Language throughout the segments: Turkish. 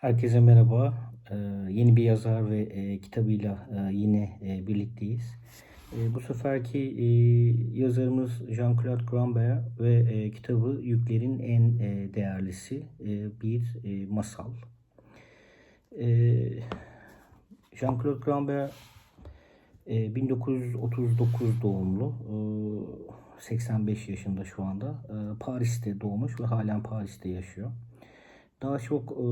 Herkese merhaba. Ee, yeni bir yazar ve e, kitabıyla e, yine e, birlikteyiz. E, bu seferki e, yazarımız Jean-Claude Grambert ve e, kitabı Yüklerin En e, Değerlisi e, bir e, masal. E, Jean-Claude Grambert e, 1939 doğumlu, e, 85 yaşında şu anda. E, Paris'te doğmuş ve halen Paris'te yaşıyor. Daha çok e,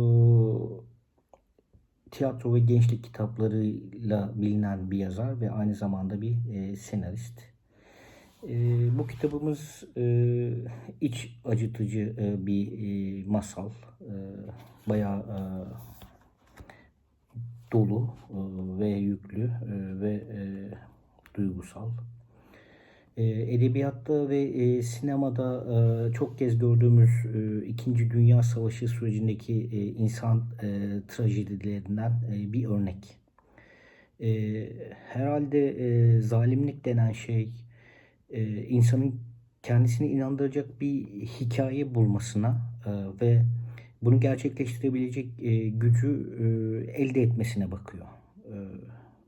tiyatro ve gençlik kitaplarıyla bilinen bir yazar ve aynı zamanda bir e, senarist. E, bu kitabımız e, iç acıtıcı e, bir e, masal. E, bayağı e, dolu e, ve yüklü e, ve e, duygusal. E, edebiyatta ve e, sinemada e, çok kez gördüğümüz e, İkinci Dünya Savaşı sürecindeki insan trajedilerinden bir örnek. Herhalde zalimlik denen şey insanın kendisini inandıracak bir hikaye bulmasına ve bunu gerçekleştirebilecek gücü elde etmesine bakıyor.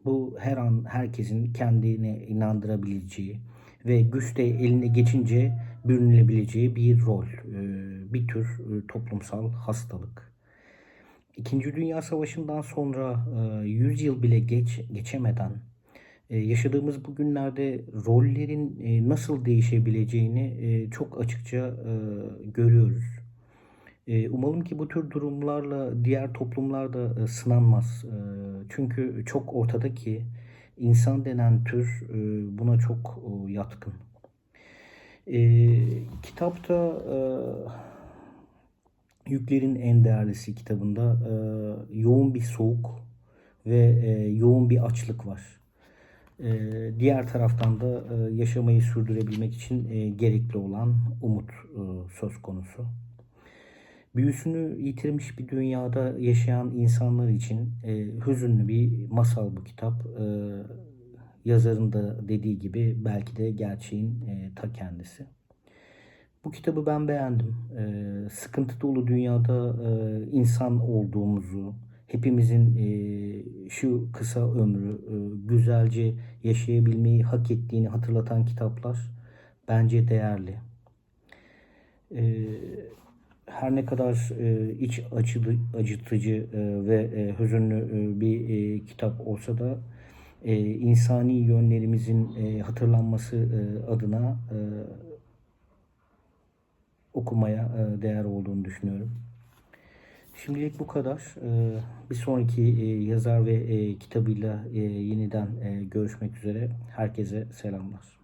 Bu her an herkesin kendine inandırabileceği ve güç de eline geçince bürünülebileceği bir rol, e, bir tür e, toplumsal hastalık. İkinci Dünya Savaşı'ndan sonra e, 100 yıl bile geç geçemeden e, yaşadığımız bu günlerde rollerin e, nasıl değişebileceğini e, çok açıkça e, görüyoruz. E, umalım ki bu tür durumlarla diğer toplumlar da e, sınanmaz. E, çünkü çok ortada ki insan denen tür e, buna çok e, yatkın. E, kitapta e, Yüklerin En Değerlisi kitabında e, yoğun bir soğuk ve e, yoğun bir açlık var. E, diğer taraftan da e, yaşamayı sürdürebilmek için e, gerekli olan umut e, söz konusu. Büyüsünü yitirmiş bir dünyada yaşayan insanlar için e, hüzünlü bir masal bu kitap. E, yazarın da dediği gibi belki de gerçeğin e, ta kendisi. Bu kitabı ben beğendim. E, sıkıntı dolu dünyada e, insan olduğumuzu, hepimizin e, şu kısa ömrü e, güzelce yaşayabilmeyi hak ettiğini hatırlatan kitaplar bence değerli. E, her ne kadar e, iç acılı, acıtıcı e, ve e, hüzünlü e, bir e, kitap olsa da e, insani yönlerimizin e, hatırlanması e, adına e, okumaya e, değer olduğunu düşünüyorum. Şimdilik bu kadar. E, bir sonraki e, yazar ve e, kitabıyla e, yeniden e, görüşmek üzere. Herkese selamlar.